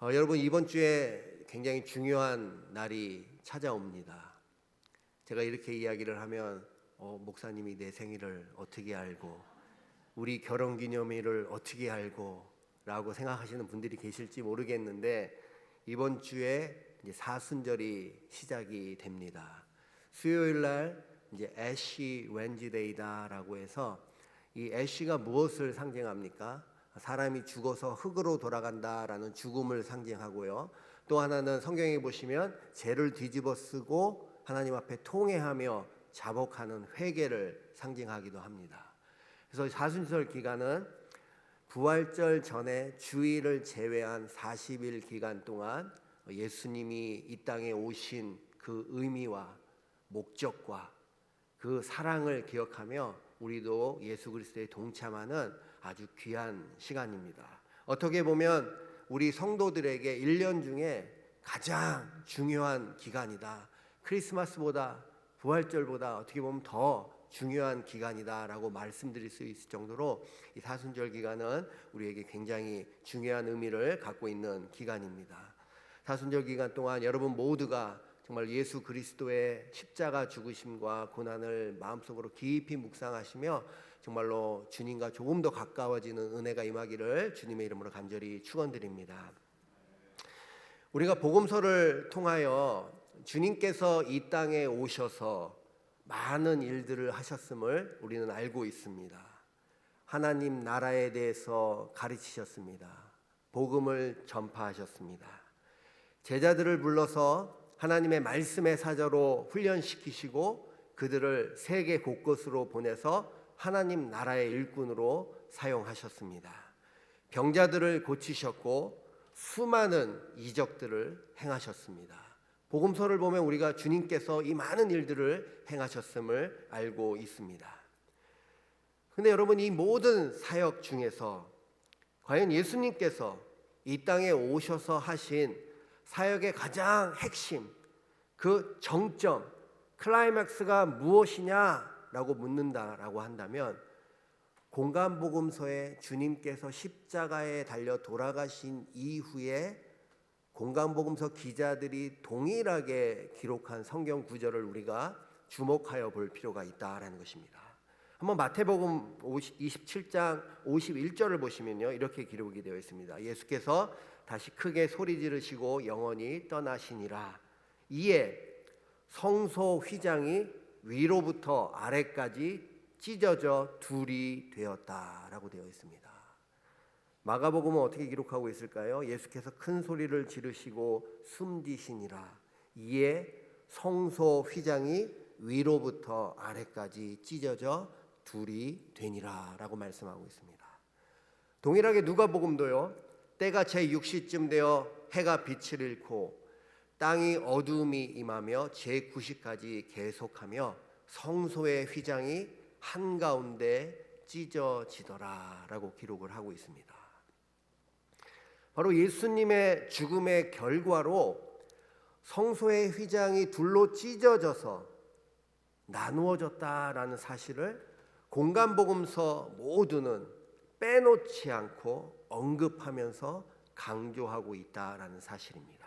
어, 여러분 이번 주에 굉장히 중요한 날이 찾아옵니다. 제가 이렇게 이야기를 하면 어, 목사님이 내 생일을 어떻게 알고 우리 결혼 기념일을 어떻게 알고라고 생각하시는 분들이 계실지 모르겠는데 이번 주에 이제 사순절이 시작이 됩니다. 수요일 날 이제 애쉬 웬지데이다라고 해서 이 애쉬가 무엇을 상징합니까? 사람이 죽어서 흙으로 돌아간다라는 죽음을 상징하고요. 또 하나는 성경에 보시면 죄를 뒤집어 쓰고 하나님 앞에 통회하며 자복하는 회개를 상징하기도 합니다. 그래서 사순절 기간은 부활절 전에 주일을 제외한 40일 기간 동안 예수님이 이 땅에 오신 그 의미와 목적과 그 사랑을 기억하며 우리도 예수 그리스도에 동참하는 아주 귀한 시간입니다. 어떻게 보면 우리 성도들에게 1년 중에 가장 중요한 기간이다. 크리스마스보다 부활절보다 어떻게 보면 더 중요한 기간이다라고 말씀드릴 수 있을 정도로 이 사순절 기간은 우리에게 굉장히 중요한 의미를 갖고 있는 기간입니다. 사순절 기간 동안 여러분 모두가 정말 예수 그리스도의 십자가 죽으심과 고난을 마음속으로 깊이 묵상하시며 정말로 주님과 조금 더 가까워지는 은혜가 임하기를 주님의 이름으로 간절히 축원드립니다. 우리가 복음서를 통하여 주님께서 이 땅에 오셔서 많은 일들을 하셨음을 우리는 알고 있습니다. 하나님 나라에 대해서 가르치셨습니다. 복음을 전파하셨습니다. 제자들을 불러서 하나님의 말씀의 사자로 훈련시키시고 그들을 세계 곳곳으로 보내서 하나님 나라의 일꾼으로 사용하셨습니다. 병자들을 고치셨고 수많은 이적들을 행하셨습니다. 복음서를 보면 우리가 주님께서 이 많은 일들을 행하셨음을 알고 있습니다. 근데 여러분 이 모든 사역 중에서 과연 예수님께서 이 땅에 오셔서 하신 사역의 가장 핵심, 그 정점, 클라이맥스가 무엇이냐 라고 묻는다라고 한다면 공간복음서에 주님께서 십자가에 달려 돌아가신 이후에 공간복음서 기자들이 동일하게 기록한 성경 구절을 우리가 주목하여 볼 필요가 있다라는 것입니다. 한번 마태복음 27장 51절을 보시면요. 이렇게 기록이 되어 있습니다. 예수께서 다시 크게 소리 지르시고 영원히 떠나시니라. 이에 성소 휘장이 위로부터 아래까지 찢어져 둘이 되었다라고 되어 있습니다. 마가복음은 어떻게 기록하고 있을까요? 예수께서 큰 소리를 지르시고 숨지시니라. 이에 성소 휘장이 위로부터 아래까지 찢어져 둘이 되니라라고 말씀하고 있습니다. 동일하게 누가복음도요. 때가 제 6시쯤 되어 해가 빛을 잃고 땅이 어두움이 임하며 제 9시까지 계속하며 성소의 휘장이 한가운데 찢어지더라라고 기록을 하고 있습니다. 바로 예수님의 죽음의 결과로 성소의 휘장이 둘로 찢어져서 나누어졌다라는 사실을 공간복음서 모두는 빼놓지 않고 언급하면서 강조하고 있다라는 사실입니다.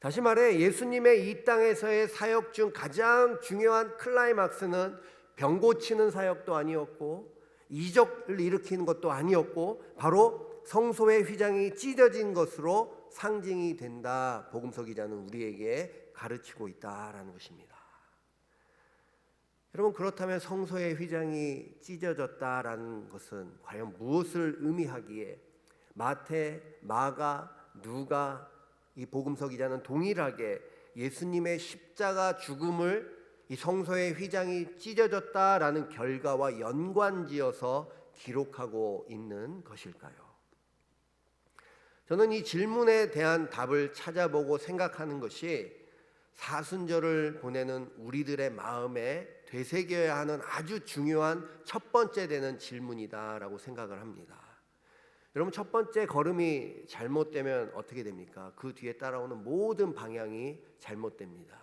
다시 말해 예수님의 이 땅에서의 사역 중 가장 중요한 클라이막스는 병 고치는 사역도 아니었고 이적을 일으키는 것도 아니었고 바로 성소의 휘장이 찢어진 것으로 상징이 된다. 복음서 기자는 우리에게 가르치고 있다라는 것입니다. 여러분 그렇다면 성소의 휘장이 찢어졌다라는 것은 과연 무엇을 의미하기에 마태, 마가, 누가 이 복음서 기자는 동일하게 예수님의 십자가 죽음을 이 성소의 휘장이 찢어졌다라는 결과와 연관지어서 기록하고 있는 것일까요? 저는 이 질문에 대한 답을 찾아보고 생각하는 것이 사순절을 보내는 우리들의 마음에 되새겨야 하는 아주 중요한 첫 번째 되는 질문이다라고 생각을 합니다. 여러분 첫 번째 걸음이 잘못되면 어떻게 됩니까? 그 뒤에 따라오는 모든 방향이 잘못됩니다.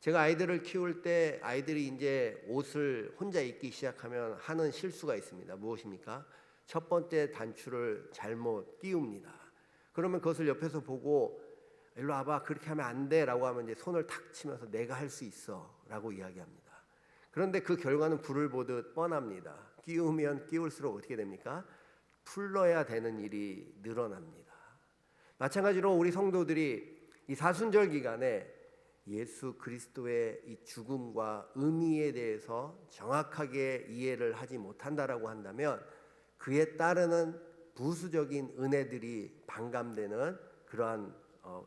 제가 아이들을 키울 때 아이들이 이제 옷을 혼자 입기 시작하면 하는 실수가 있습니다. 무엇입니까? 첫 번째 단추를 잘못 끼웁니다. 그러면 그것을 옆에서 보고 일로 와봐 그렇게 하면 안 돼라고 하면 이제 손을 탁 치면서 내가 할 수 있어라고 이야기합니다. 그런데 그 결과는 불을 보듯 뻔합니다. 끼우면 끼울수록 어떻게 됩니까? 풀러야 되는 일이 늘어납니다. 마찬가지로 우리 성도들이 이 사순절 기간에 예수 그리스도의 이 죽음과 의미에 대해서 정확하게 이해를 하지 못한다라고 한다면 그에 따르는 부수적인 은혜들이 반감되는 그러한 어,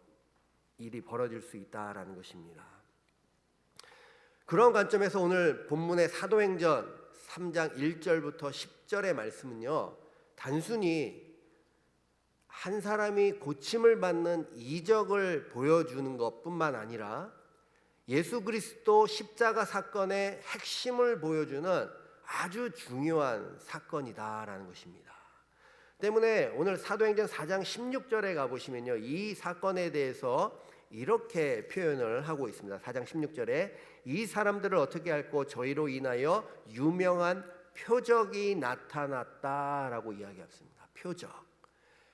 일이 벌어질 수 있다라는 것입니다. 그런 관점에서 오늘 본문의 사도행전 3장 1절부터 10절의 말씀은요. 단순히 한 사람이 고침을 받는 이적을 보여주는 것뿐만 아니라 예수 그리스도 십자가 사건의 핵심을 보여주는 아주 중요한 사건이다라는 것입니다. 때문에 오늘 사도행전 4장 16절에 가 보시면요. 이 사건에 대해서 이렇게 표현을 하고 있습니다. 4장 16절에 이 사람들을 어떻게 할고 저희로 인하여 유명한 표적이 나타났다라고 이야기했습니다. 표적.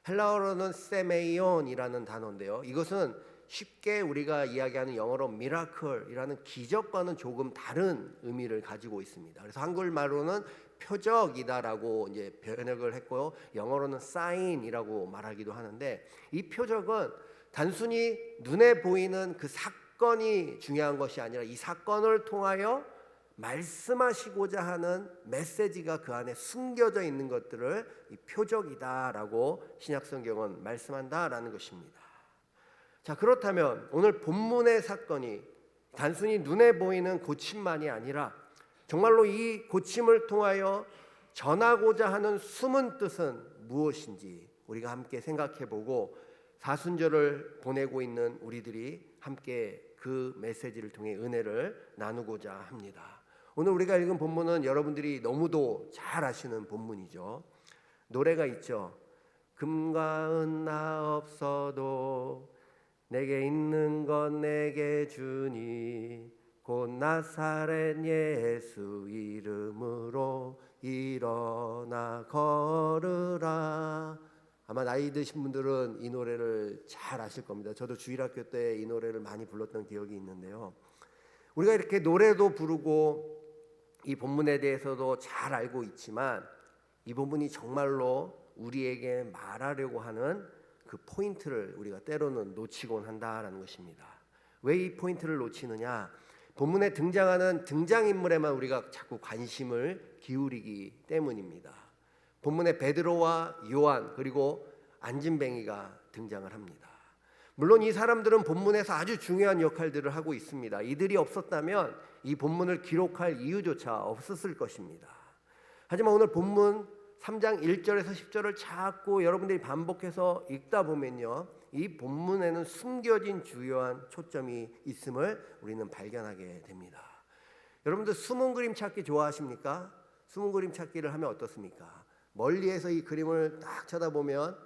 헬라어로는 세메이온이라는 단어인데요. 이것은 쉽게 우리가 이야기하는 영어로 미라클이라는 기적과는 조금 다른 의미를 가지고 있습니다. 그래서 한글말로는 표적이다라고 이제 번역을 했고요. 영어로는 사인이라고 말하기도 하는데 이 표적은 단순히 눈에 보이는 그 사건이 중요한 것이 아니라 이 사건을 통하여 말씀하시고자 하는 메시지가 그 안에 숨겨져 있는 것들을 이 표적이다라고 신약 성경은 말씀한다라는 것입니다. 자, 그렇다면 오늘 본문의 사건이 단순히 눈에 보이는 고침만이 아니라 정말로 이 고침을 통하여 전하고자 하는 숨은 뜻은 무엇인지 우리가 함께 생각해 보고 사순절을 보내고 있는 우리들이 함께 그 메시지를 통해 은혜를 나누고자 합니다. 오늘 우리가 읽은 본문은 여러분들이 너무도 잘 아시는 본문이죠. 노래가 있죠. 금과 은 나 없어도 내게 있는 건 내게 주니 곧 나사렛 예수 이름으로 일어나 걸으라. 아마 나이 드신 분들은 이 노래를 잘 아실 겁니다. 저도 주일학교 때 이 노래를 많이 불렀던 기억이 있는데요. 우리가 이렇게 노래도 부르고 이 본문에 대해서도 잘 알고 있지만 이 본문이 정말로 우리에게 말하려고 하는 그 포인트를 우리가 때로는 놓치곤 한다라는 것입니다. 왜 이 포인트를 놓치느냐? 본문에 등장하는 등장인물에만 우리가 자꾸 관심을 기울이기 때문입니다. 본문에 베드로와 요한 그리고 안진뱅이가 등장을 합니다. 물론 이 사람들은 본문에서 아주 중요한 역할들을 하고 있습니다. 이들이 없었다면 이 본문을 기록할 이유조차 없었을 것입니다. 하지만 오늘 본문 3장 1절에서 10절을 자꾸 여러분들이 반복해서 읽다 보면요. 이 본문에는 숨겨진 주요한 초점이 있음을 우리는 발견하게 됩니다. 여러분들 숨은 그림 찾기 좋아하십니까? 숨은 그림 찾기를 하면 어떻습니까? 멀리에서 이 그림을 딱 쳐다보면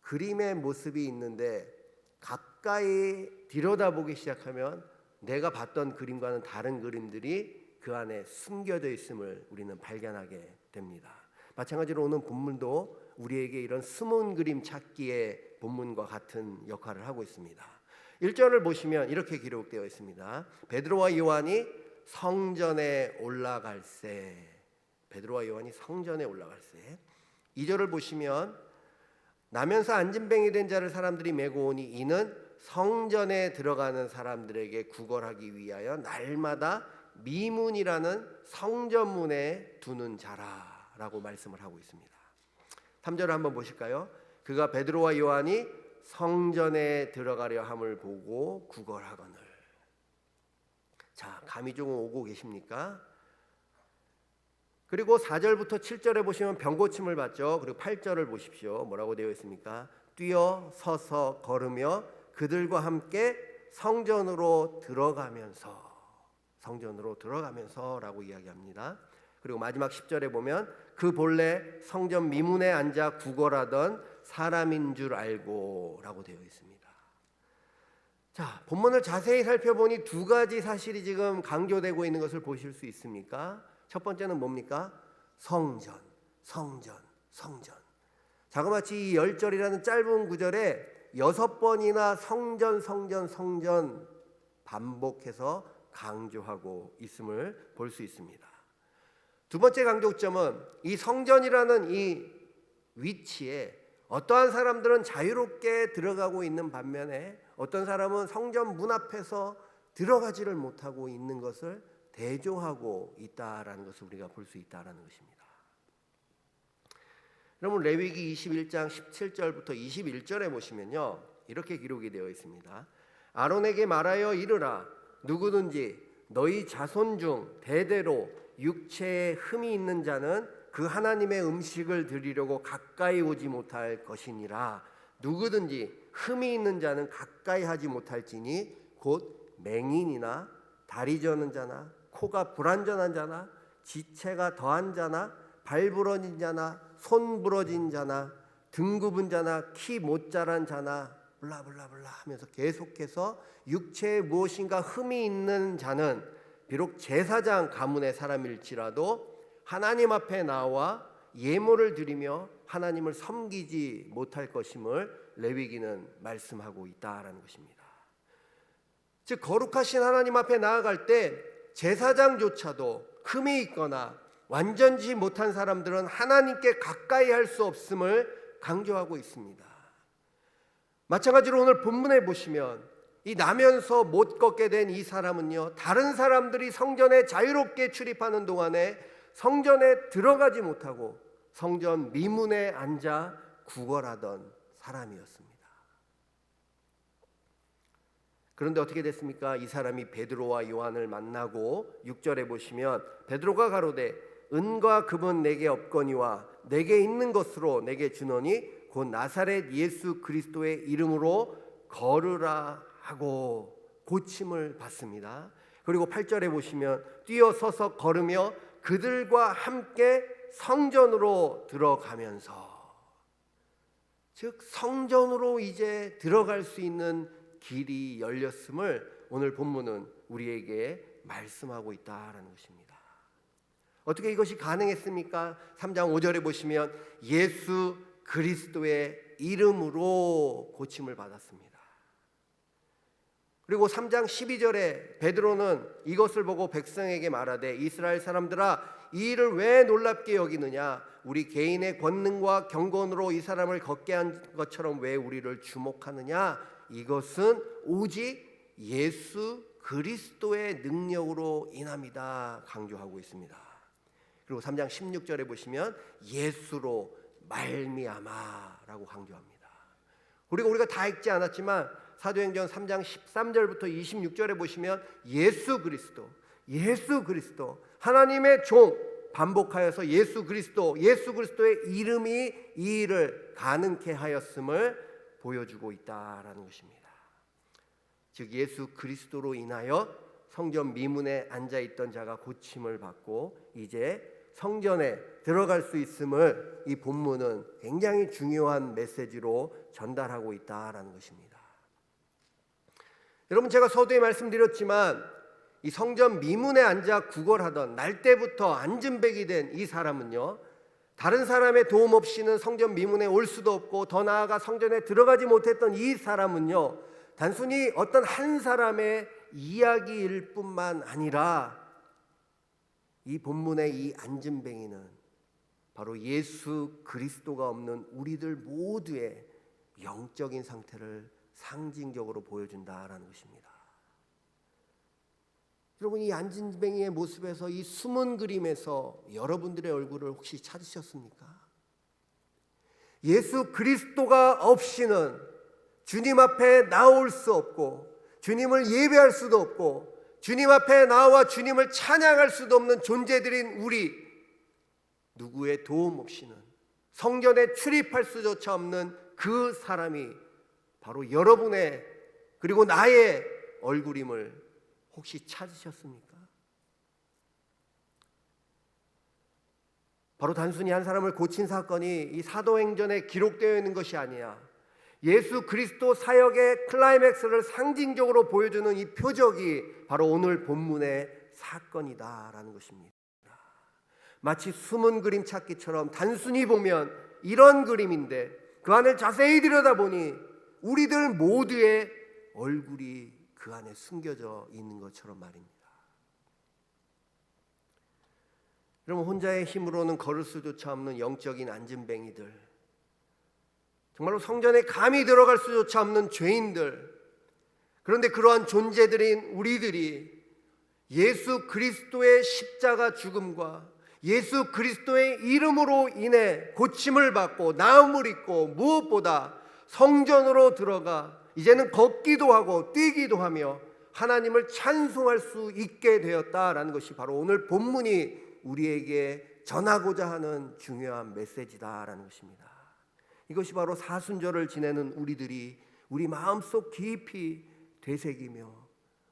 그림의 모습이 있는데 가까이 들여다보기 시작하면 내가 봤던 그림과는 다른 그림들이 그 안에 숨겨져 있음을 우리는 발견하게 됩니다. 마찬가지로 오늘 본문도 우리에게 이런 숨은 그림 찾기의 본문과 같은 역할을 하고 있습니다. 1절을 보시면 이렇게 기록되어 있습니다. 베드로와 요한이 성전에 올라갈새 베드로와 요한이 성전에 올라갈새 2절을 보시면 나면서 안진뱅이 된 자를 사람들이 메고 오니 이는 성전에 들어가는 사람들에게 구걸하기 위하여 날마다 미문이라는 성전문에 두는 자라라고 말씀을 하고 있습니다. 3절을 한번 보실까요? 그가 베드로와 요한이 성전에 들어가려 함을 보고 구걸하거늘. 자, 감이 좀 오고 계십니까? 그리고 4절부터 7절에 보시면 병고침을 받죠. 그리고 8절을 보십시오. 뭐라고 되어 있습니까? 뛰어 서서 걸으며 그들과 함께 성전으로 들어가면서 성전으로 들어가면서라고 이야기합니다. 그리고 마지막 10절에 보면 그 본래 성전 미문에 앉아 구걸하던 사람인 줄 알고라고 되어 있습니다. 자, 본문을 자세히 살펴보니 두 가지 사실이 지금 강조되고 있는 것을 보실 수 있습니까? 첫 번째는 뭡니까? 성전, 성전, 성전. 자그마치 이 열절이라는 짧은 구절에 여섯 번이나 성전 성전 성전 반복해서 강조하고 있음을 볼 수 있습니다. 두 번째 강조점은 이 성전이라는 이 위치에 어떠한 사람들은 자유롭게 들어가고 있는 반면에 어떤 사람은 성전 문 앞에서 들어가지를 못하고 있는 것을 대조하고 있다라는 것을 우리가 볼 수 있다라는 것입니다. 여러분 레위기 21장 17절부터 21절에 보시면요. 이렇게 기록이 되어 있습니다. 아론에게 말하여 이르라 누구든지 너희 자손 중 대대로 육체에 흠이 있는 자는 그 하나님의 음식을 드리려고 가까이 오지 못할 것이니라 누구든지 흠이 있는 자는 가까이 하지 못할지니 곧 맹인이나 다리 저는 자나 코가 불완전한 자나 지체가 더한 자나 발 부러진 자나 손 부러진 자나 등 굽은 자나 키 못 자란 자나 블라블라블라 하면서 계속해서 육체에 무엇인가 흠이 있는 자는 비록 제사장 가문의 사람일지라도 하나님 앞에 나와 예물을 드리며 하나님을 섬기지 못할 것임을 레위기는 말씀하고 있다라는 것입니다. 즉 거룩하신 하나님 앞에 나아갈 때 제사장조차도 흠이 있거나 완전지 못한 사람들은 하나님께 가까이 할 수 없음을 강조하고 있습니다. 마찬가지로 오늘 본문에 보시면 이 나면서 못 걷게 된 이 사람은요 다른 사람들이 성전에 자유롭게 출입하는 동안에 성전에 들어가지 못하고 성전 미문에 앉아 구걸하던 사람이었습니다. 그런데 어떻게 됐습니까? 이 사람이 베드로와 요한을 만나고 6절에 보시면 베드로가 가로되 은과 금은 내게 없거니와 내게 있는 것으로 내게 주노니 곧 나사렛 예수 그리스도의 이름으로 걸으라 하고 고침을 받습니다. 그리고 8절에 보시면 뛰어 서서 걸으며 그들과 함께 성전으로 들어가면서 즉 성전으로 이제 들어갈 수 있는 길이 열렸음을 오늘 본문은 우리에게 말씀하고 있다라는 것입니다. 어떻게 이것이 가능했습니까? 3장 5절에 보시면 예수 그리스도의 이름으로 고침을 받았습니다. 그리고 3장 12절에 베드로는 이것을 보고 백성에게 말하되 이스라엘 사람들아 이 일을 왜 놀랍게 여기느냐 우리 개인의 권능과 경건으로 이 사람을 걷게 한 것처럼 왜 우리를 주목하느냐 이것은 오직 예수 그리스도의 능력으로 인함이다 강조하고 있습니다. 그리고 3장 16절에 보시면 예수로 말미암아라고 강조합니다. 그리고 우리가 다 읽지 않았지만 사도행전 3장 13절부터 26절에 보시면 예수 그리스도, 예수 그리스도, 하나님의 종 반복하여서 예수 그리스도, 예수 그리스도의 이름이 이 일을 가능케 하였음을 보여주고 있다라는 것입니다. 즉 예수 그리스도로 인하여 성전 미문에 앉아 있던 자가 고침을 받고 이제 성전에 들어갈 수 있음을 이 본문은 굉장히 중요한 메시지로 전달하고 있다라는 것입니다. 여러분 제가 서두에 말씀드렸지만 이 성전 미문에 앉아 구걸하던 날 때부터 앉은백이 된 이 사람은요. 다른 사람의 도움 없이는 성전 미문에 올 수도 없고 더 나아가 성전에 들어가지 못했던 이 사람은요. 단순히 어떤 한 사람의 이야기일 뿐만 아니라 이 본문의 이 앉은뱅이는 바로 예수 그리스도가 없는 우리들 모두의 영적인 상태를 상징적으로 보여준다라는 것입니다. 여러분 이 안진뱅이의 모습에서 이 숨은 그림에서 여러분들의 얼굴을 혹시 찾으셨습니까? 예수 그리스도가 없이는 주님 앞에 나올 수 없고 주님을 예배할 수도 없고 주님 앞에 나와 주님을 찬양할 수도 없는 존재들인 우리 누구의 도움 없이는 성전에 출입할 수조차 없는 그 사람이 바로 여러분의 그리고 나의 얼굴임을 혹시 찾으셨습니까? 바로 단순히 한 사람을 고친 사건이 이 사도행전에 기록되어 있는 것이 아니야. 예수 그리스도 사역의 클라이맥스를 상징적으로 보여주는 이 표적이 바로 오늘 본문의 사건이다라는 것입니다. 마치 숨은 그림 찾기처럼 단순히 보면 이런 그림인데 그 안을 자세히 들여다보니 우리들 모두의 얼굴이 그 안에 숨겨져 있는 것처럼 말입니다. 여러분 혼자의 힘으로는 걸을 수조차 없는 영적인 안진뱅이들 정말로 성전에 감히 들어갈 수조차 없는 죄인들 그런데 그러한 존재들인 우리들이 예수 그리스도의 십자가 죽음과 예수 그리스도의 이름으로 인해 고침을 받고 나음을 입고 무엇보다 성전으로 들어가 이제는 걷기도 하고 뛰기도 하며 하나님을 찬송할 수 있게 되었다라는 것이 바로 오늘 본문이 우리에게 전하고자 하는 중요한 메시지다라는 것입니다. 이것이 바로 사순절을 지내는 우리들이 우리 마음속 깊이 되새기며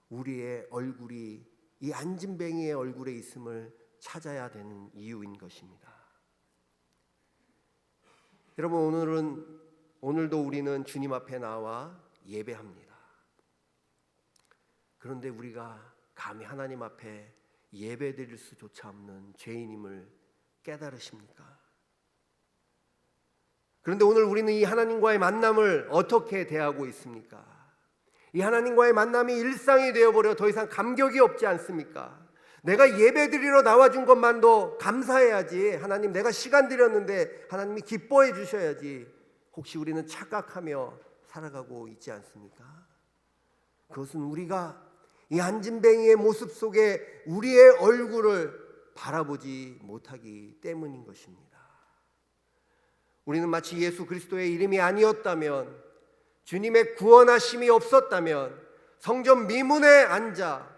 우리의 얼굴이 이 안진뱅이의 얼굴에 있음을 찾아야 되는 이유인 것입니다. 여러분 오늘은 오늘도 우리는 주님 앞에 나와 예배합니다. 그런데 우리가 감히 하나님 앞에 예배드릴 수조차 없는 죄인임을 깨달으십니까? 그런데 오늘 우리는 이 하나님과의 만남을 어떻게 대하고 있습니까? 이 하나님과의 만남이 일상이 되어버려 더 이상 감격이 없지 않습니까? 내가 예배 드리러 나와준 것만도 감사해야지. 하나님, 내가 시간 드렸는데 하나님이 기뻐해 주셔야지. 혹시 우리는 착각하며 살아가고 있지 않습니까? 그것은 우리가 이 안진뱅이의 모습 속에 우리의 얼굴을 바라보지 못하기 때문인 것입니다. 우리는 마치 예수 그리스도의 이름이 아니었다면 주님의 구원하심이 없었다면 성전 미문에 앉아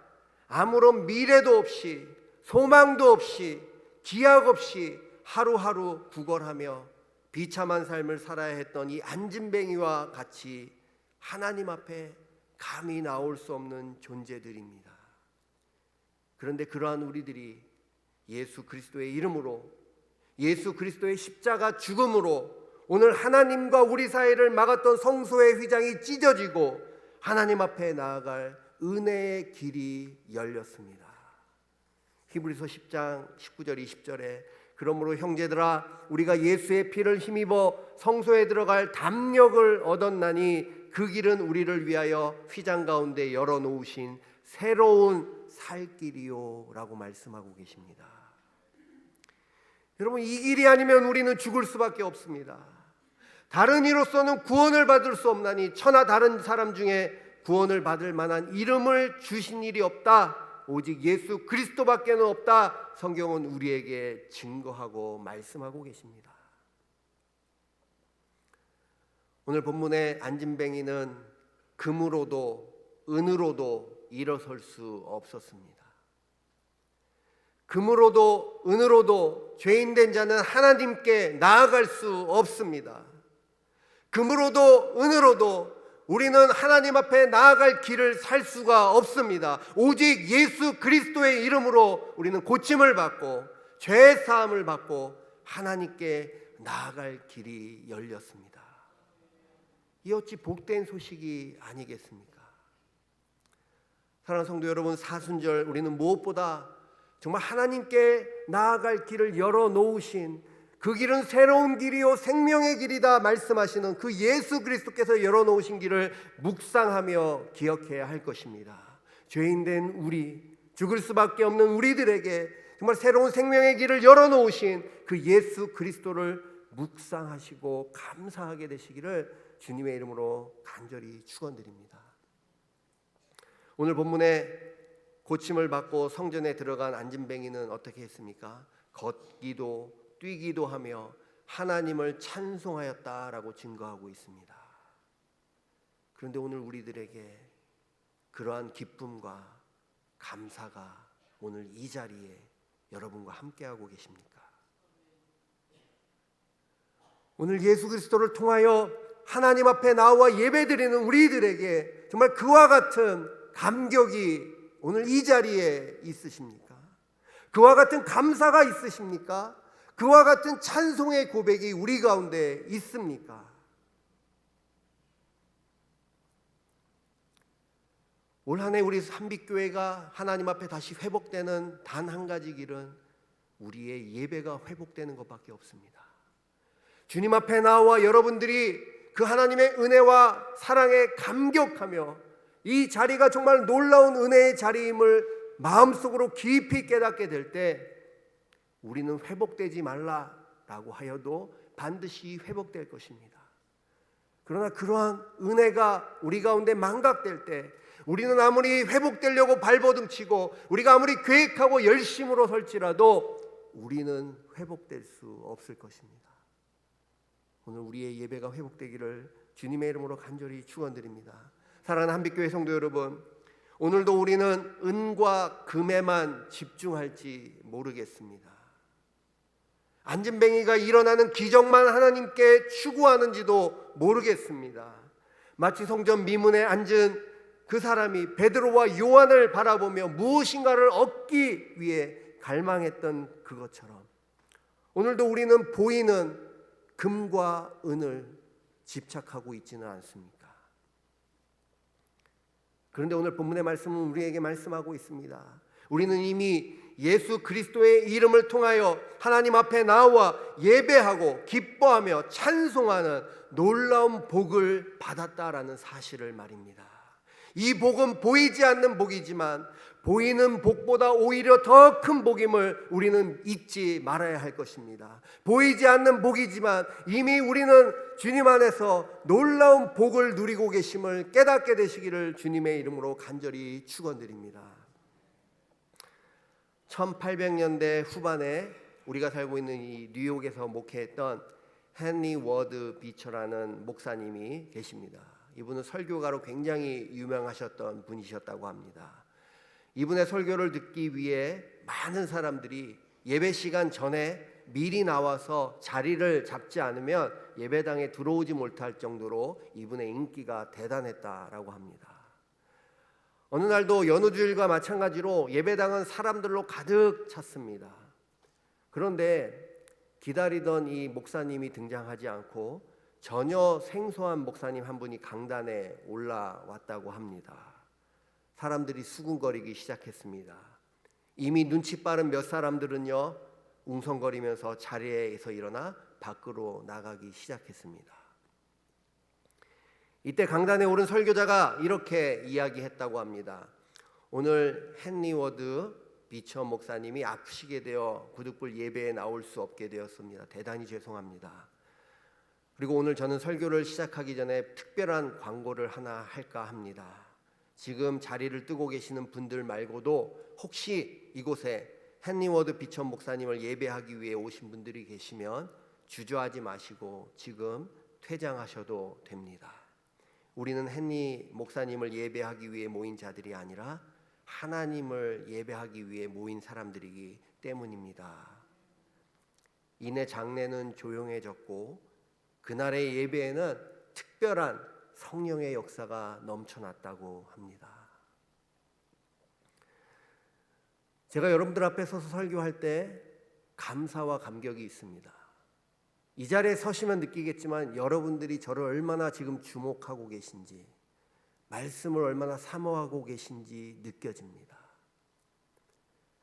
아무런 미래도 없이 소망도 없이 기약 없이 하루하루 구걸하며 비참한 삶을 살아야 했던 이 안진뱅이와 같이 하나님 앞에 감히 나올 수 없는 존재들입니다. 그런데 그러한 우리들이 예수 그리스도의 이름으로 예수 그리스도의 십자가 죽음으로 오늘 하나님과 우리 사이를 막았던 성소의 휘장이 찢어지고 하나님 앞에 나아갈 은혜의 길이 열렸습니다. 히브리서 10장 19절 20절에 그러므로 형제들아 우리가 예수의 피를 힘입어 성소에 들어갈 담력을 얻었나니 그 길은 우리를 위하여 휘장 가운데 열어 놓으신 새로운 살 길이요라고 말씀하고 계십니다. 여러분 이 길이 아니면 우리는 죽을 수밖에 없습니다. 다른 이로서는 구원을 받을 수 없나니 천하 다른 사람 중에 구원을 받을 만한 이름을 주신 일이 없다. 오직 예수 그리스도밖에는 없다. 성경은 우리에게 증거하고 말씀하고 계십니다. 오늘 본문의 안진뱅이는 금으로도 은으로도 일어설 수 없었습니다. 금으로도 은으로도 죄인된 자는 하나님께 나아갈 수 없습니다. 금으로도 은으로도 우리는 하나님 앞에 나아갈 길을 살 수가 없습니다. 오직 예수 그리스도의 이름으로 우리는 고침을 받고 죄 사함을 받고 하나님께 나아갈 길이 열렸습니다. 이 어찌 복된 소식이 아니겠습니까? 사랑하는 성도 여러분, 사순절 우리는 무엇보다 정말 하나님께 나아갈 길을 열어 놓으신 그 길은 새로운 길이요 생명의 길이다 말씀하시는 그 예수 그리스도께서 열어 놓으신 길을 묵상하며 기억해야 할 것입니다. 죄인된 우리 죽을 수밖에 없는 우리들에게 정말 새로운 생명의 길을 열어 놓으신 그 예수 그리스도를 묵상하시고 감사하게 되시기를 주님의 이름으로 간절히 축원드립니다. 오늘 본문에 고침을 받고 성전에 들어간 안진뱅이는 어떻게 했습니까? 걷기도 뛰기도 하며 하나님을 찬송하였다라고 증거하고 있습니다. 그런데 오늘 우리들에게 그러한 기쁨과 감사가 오늘 이 자리에 여러분과 함께하고 계십니까? 오늘 예수 그리스도를 통하여 하나님 앞에 나와 예배드리는 우리들에게 정말 그와 같은 감격이 오늘 이 자리에 있으십니까? 그와 같은 감사가 있으십니까? 그와 같은 찬송의 고백이 우리 가운데 있습니까? 올 한해 우리 삼빛교회가 하나님 앞에 다시 회복되는 단 한 가지 길은 우리의 예배가 회복되는 것밖에 없습니다. 주님 앞에 나와 여러분들이 그 하나님의 은혜와 사랑에 감격하며 이 자리가 정말 놀라운 은혜의 자리임을 마음속으로 깊이 깨닫게 될 때 우리는 회복되지 말라라고 하여도 반드시 회복될 것입니다. 그러나 그러한 은혜가 우리 가운데 망각될 때 우리는 아무리 회복되려고 발버둥치고 우리가 아무리 계획하고 열심으로 설지라도 우리는 회복될 수 없을 것입니다. 오늘 우리의 예배가 회복되기를 주님의 이름으로 간절히 축원드립니다. 사랑하는 한빛교회 성도 여러분, 오늘도 우리는 은과 금에만 집중할지 모르겠습니다. 안진뱅이가 일어나는 기적만 하나님께 추구하는지도 모르겠습니다. 마치 성전 미문에 앉은 그 사람이 베드로와 요한을 바라보며 무엇인가를 얻기 위해 갈망했던 그것처럼 오늘도 우리는 보이는 금과 은을 집착하고 있지는 않습니까? 그런데 오늘 본문의 말씀은 우리에게 말씀하고 있습니다. 우리는 이미 예수 그리스도의 이름을 통하여 하나님 앞에 나와 예배하고 기뻐하며 찬송하는 놀라운 복을 받았다라는 사실을 말입니다. 이 복은 보이지 않는 복이지만 보이는 복보다 오히려 더 큰 복임을 우리는 잊지 말아야 할 것입니다. 보이지 않는 복이지만 이미 우리는 주님 안에서 놀라운 복을 누리고 계심을 깨닫게 되시기를 주님의 이름으로 간절히 축원드립니다. 1800년대 후반에 우리가 살고 있는 이 뉴욕에서 목회했던 헨리 워드 비처라는 목사님이 계십니다. 이분은 설교가로 굉장히 유명하셨던 분이셨다고 합니다. 이분의 설교를 듣기 위해 많은 사람들이 예배 시간 전에 미리 나와서 자리를 잡지 않으면 예배당에 들어오지 못할 정도로 이분의 인기가 대단했다라고 합니다. 어느 날도 연우주일과 마찬가지로 예배당은 사람들로 가득 찼습니다. 그런데 기다리던 이 목사님이 등장하지 않고 전혀 생소한 목사님 한 분이 강단에 올라왔다고 합니다. 사람들이 수군거리기 시작했습니다. 이미 눈치 빠른 몇 사람들은요 웅성거리면서 자리에서 일어나 밖으로 나가기 시작했습니다. 이때 강단에 오른 설교자가 이렇게 이야기했다고 합니다. 오늘 헨리 워드 비처 목사님이 아프시게 되어 구득불 예배에 나올 수 없게 되었습니다. 대단히 죄송합니다. 그리고 오늘 저는 설교를 시작하기 전에 특별한 광고를 하나 할까 합니다. 지금 자리를 뜨고 계시는 분들 말고도 혹시 이곳에 헨리 워드 비천 목사님을 예배하기 위해 오신 분들이 계시면 주저하지 마시고 지금 퇴장하셔도 됩니다. 우리는 헨리 목사님을 예배하기 위해 모인 자들이 아니라 하나님을 예배하기 위해 모인 사람들이기 때문입니다. 이내 장례는 조용해졌고 그날의 예배에는 특별한 성령의 역사가 넘쳐났다고 합니다. 제가 여러분들 앞에 서서 설교할 때 감사와 감격이 있습니다. 이 자리에 서시면 느끼겠지만 여러분들이 저를 얼마나 지금 주목하고 계신지, 말씀을 얼마나 사모하고 계신지 느껴집니다.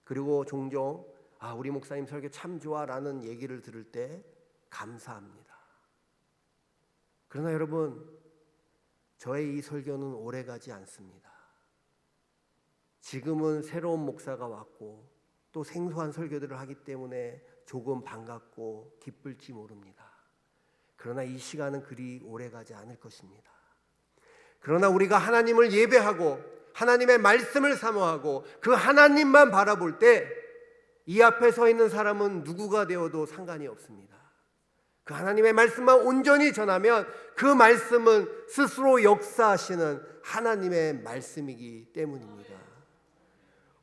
그리고 종종 아 우리 목사님 설교 참 좋아라는 얘기를 들을 때 감사합니다. 그러나 여러분 저의 이 설교는 오래 가지 않습니다. 지금은 새로운 목사가 왔고 또 생소한 설교들을 하기 때문에 조금 반갑고 기쁠지 모릅니다. 그러나 이 시간은 그리 오래 가지 않을 것입니다. 그러나 우리가 하나님을 예배하고 하나님의 말씀을 사모하고 그 하나님만 바라볼 때 이 앞에 서 있는 사람은 누구가 되어도 상관이 없습니다. 그 하나님의 말씀만 온전히 전하면 그 말씀은 스스로 역사하시는 하나님의 말씀이기 때문입니다.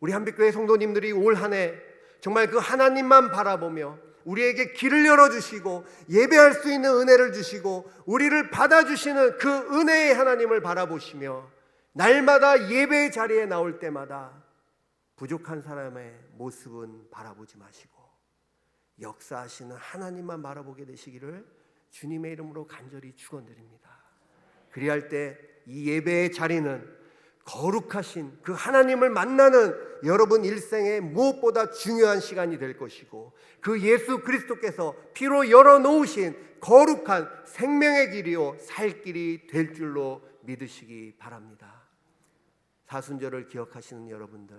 우리 한빛교회 성도님들이 올 한 해 정말 그 하나님만 바라보며 우리에게 길을 열어주시고 예배할 수 있는 은혜를 주시고 우리를 받아주시는 그 은혜의 하나님을 바라보시며 날마다 예배의 자리에 나올 때마다 부족한 사람의 모습은 바라보지 마시고 역사하시는 하나님만 바라보게 되시기를 주님의 이름으로 간절히 축원드립니다. 그리할 때 이 예배의 자리는 거룩하신 그 하나님을 만나는 여러분 일생의 무엇보다 중요한 시간이 될 것이고 그 예수 그리스도께서 피로 열어 놓으신 거룩한 생명의 길이요 살 길이 될 줄로 믿으시기 바랍니다. 사순절을 기억하시는 여러분들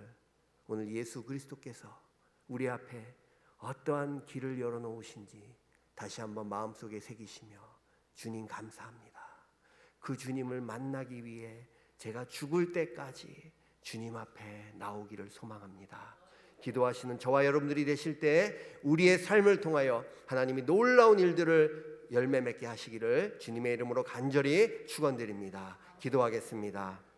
오늘 예수 그리스도께서 우리 앞에 어떠한 길을 열어 놓으신지 다시 한번 마음속에 새기시며 주님 감사합니다. 그 주님을 만나기 위해 제가 죽을 때까지 주님 앞에 나오기를 소망합니다. 기도하시는 저와 여러분들이 되실 때 우리의 삶을 통하여 하나님이 놀라운 일들을 열매 맺게 하시기를 주님의 이름으로 간절히 축원드립니다. 기도하겠습니다.